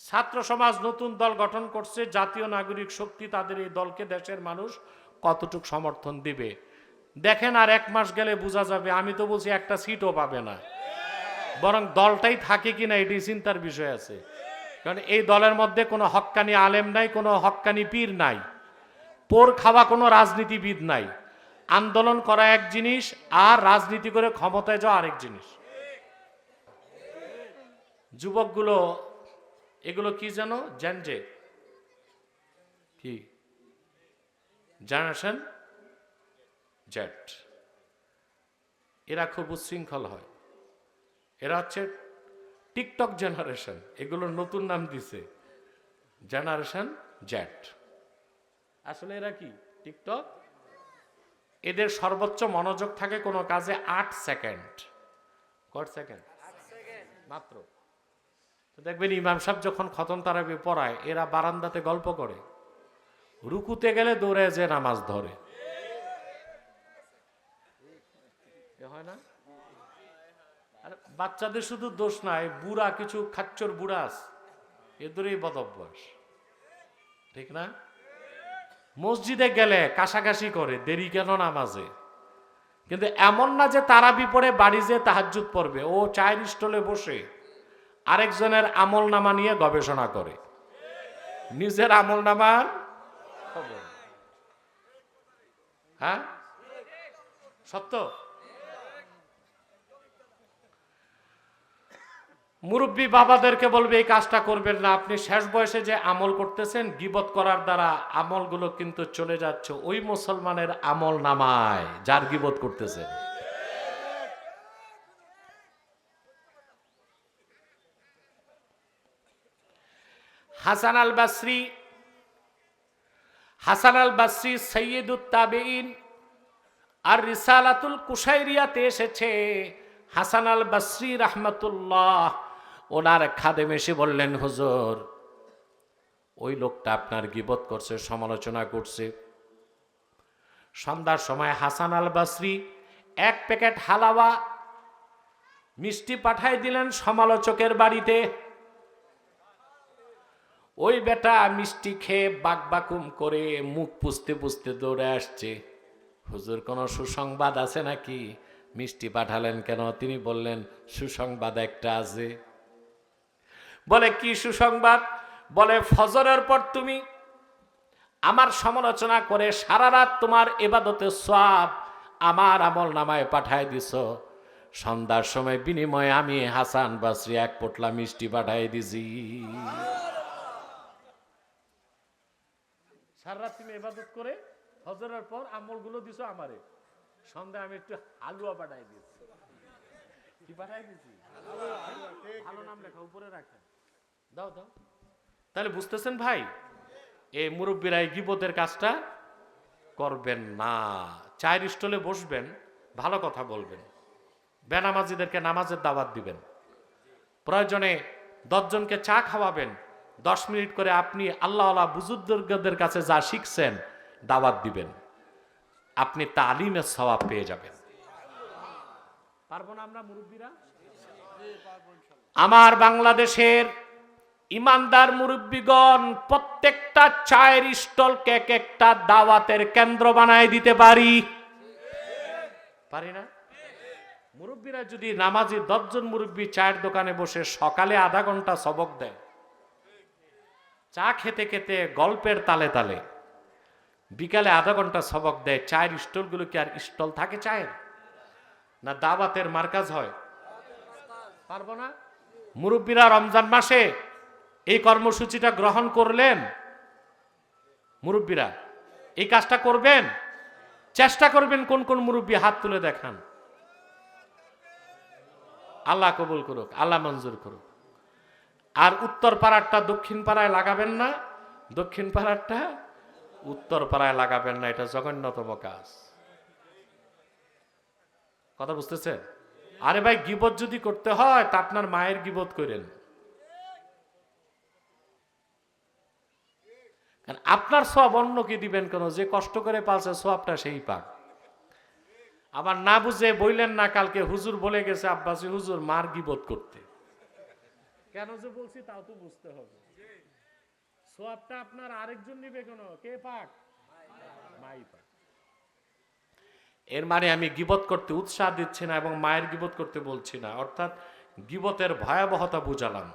ছাত্র সমাজ নতুন দল গঠন করছে, জাতীয় নাগরিক শক্তি তাদের এই দলকে দেশের মানুষ কতটুক সমর্থন দিবে? দেখেন আর এক মাস গেলে বোঝা যাবে, আমি তো বলছি একটা সিটও পাবে না। বরং দলটাই থাকে কিনা এটি চিন্তার বিষয় আছে। কারণ এই দলের মধ্যে কোনো হক্কানি আলেম নাই, কোনো হক্কানি পীর নাই। পোর খাওয়া কোনো রাজনীতিবিদ নাই। আন্দোলন করা এক জিনিস আর রাজনীতি করে ক্ষমতায় যাওয়া আরেক জিনিস। যুবকগুলো এগুলো কি যেন জেনজে কি? জেনারেশন জেট এরা খুব উচ্ছৃঙ্খল হয়। এরা হচ্ছে টিকটক জেনারেশন। এগুলোর নতুন নাম দিছে। জেনারেশন জেট আসলে এরা কি? টিকটক? এদের সর্বোচ্চ মনোযোগ থাকে কোনো কাজে আট সেকেন্ড। কট সেকেন্ড। মাত্র। দেখবেন ইমাম সাহেব যখন খতম তারাবি পড়ায়, এরা বারান্দাতে গল্প করে। রুকুতে গেলে দৌড়ে যে নামাজ ধরে। হয় না? বাচ্চাদের শুধু দোষ নাই, বুড়া কিছু খাচ্চর বুড়া আছে। এদেরই বদ ঠিক না? মসজিদে গেলে কাশাকাশি করে, দেরি কেন নামাজে? কিন্তু এমন না যে তারা বিপরে বাড়ি যে তাহাজুত পড়বে, ও চায়ের স্টলে বসে। আরেকজনের আমল নামা নিয়ে গবেষণা করে। নিজের আমল নামার হ্যাঁ? সত্য? মুরব্বী বাবাদেরকে বলবে, এই কাজটা করবেন না। আপনি শেষ বয়সে যে আমল করতেছেন, গিবত করার দ্বারা আমলগুলো কিন্তু চলে যাচ্ছে ওই মুসলমানের আমল নামায় যার গিবত করতেছেন। হাসান আল বাসরি, হাসান আল বাসরি সৈয়দুত তাবেইন আর রিসালাতুল কুশাইরিয়াতে এসেছে হাসান আল বাসরি রহমতুল্লাহ। ওনার খাদেম এসে বললেন, হুজুর, ওই লোকটা আপনার গিবত করছে, সমালোচনা করছে। সন্ধ্যার সময় হাসান আল বাসরি এক প্যাকেট হালাওয়া মিষ্টি পাঠাই দিলেন সমালোচকের বাড়িতে। ওই বেটা মিষ্টি খেয়ে বাকবাকুম করে মুখ পুষতে পুষতে দৌড়ে আসছে। হুজুর কোনো সুসংবাদ আছে নাকি? মিষ্টি পাঠালেন কেন? তিনি বললেন, সুসংবাদ একটা আছে। বলে, কি সুসংবাদ? বলে, ফজরের পর তুমি আমার সমালোচনা করে সারা রাত তোমার এবাদতে সব আমার আমল নামায় পাঠায় দিছ। সন্ধ্যার সময় বিনিময়ে আমি হাসান বাসরি এক পোটলা মিষ্টি পাঠাই দিছি। সারা তুমি এবাদত করে ফজরের পর আমলগুলো দিছো আমারে। সন্ধ্যা আমি একটু হালুয়া পাঠাই দিয়েছি। কি পাঠাই দিয়েছি? ভালো নাম লেখা, উপরে রাখেন। দাও দাও। তাহলে বুঝতেছেন ভাই এই মুরব্বীরা এই গিবতের কাজটা করবেন না। চায়ের স্টলে বসবেন, ভালো কথা বলবেন। বেনামাজিদেরকে নামাজের দাওয়াত দিবেন। প্রয়োজনে দশজনকে চা খাওয়াবেন। দশ মিনিট করে আপনি আল্লাহ আল্লাহ বুজুর্গদের কাছে যা শিখছেন, দাওয়াত দিবেন। আপনি তালিমের স্বভাব পেয়ে যাবেন। পারব না আমরা, মুরব্বীরা? আমার বাংলাদেশের ইমানদার মুরব্বীগণ প্রত্যেকটা চায়ের স্টলকে এক একটা দাওয়াতের কেন্দ্র বানায় দিতে পারি? পারি না? মুরব্বীরা যদি নামাজি দশজন মুরব্বী চায়ের দোকানে বসে সকালে আধা ঘণ্টা সবক দেয় চা খেতে খেতে গল্পের তালে তালে বিকালে আধা ঘণ্টা সবক দেয়, চায়ের স্টলগুলো কি আর স্টল থাকে চায়ের? না দাওয়াতের মার্কাজ হয়? পারব না? মুরব্বীরা রমজান মাসে এই কর্মসূচিটা গ্রহণ করলেন? মুরব্বীরা, এই কাজটা করবেন? চেষ্টা করবেন কোন কোন মুরব্বী হাত তুলে দেখান। আল্লাহ কবুল করুক, আল্লাহ মঞ্জুর করুক। আর উত্তর পাড়ারটা দক্ষিণ পাড়ায় লাগাবেন না, দক্ষিণ পাড়ারটা উত্তর পাড়ায় লাগাবেন না, এটা জঘন্যতম কাজ। কথা বুঝতেছেন? আরে ভাই, গিবত যদি করতে হয়, তা আপনার মায়ের গিবত করেন। আপনার সব অন্যকে দিবেন কেন? যে কষ্ট করে পালছে, সবটা সেই পাক। আবার না বুঝে বইলেন না, কালকে হুজুর বলে গেছে আব্বাসী হুজুর, মার গিবত করতে। কেন যে বলছি তাও তো বুঝতে হবে। সোয়াবটা আপনার আরেকজন নিবে কেন? কে পাক? মাই পাক। এর মানে আমি গিবত করতে উৎসাহ দিচ্ছি না এবং মায়ের গিবত করতে বলছি না। অর্থাৎ গিবতের ভয়াবহতা বুঝালাম।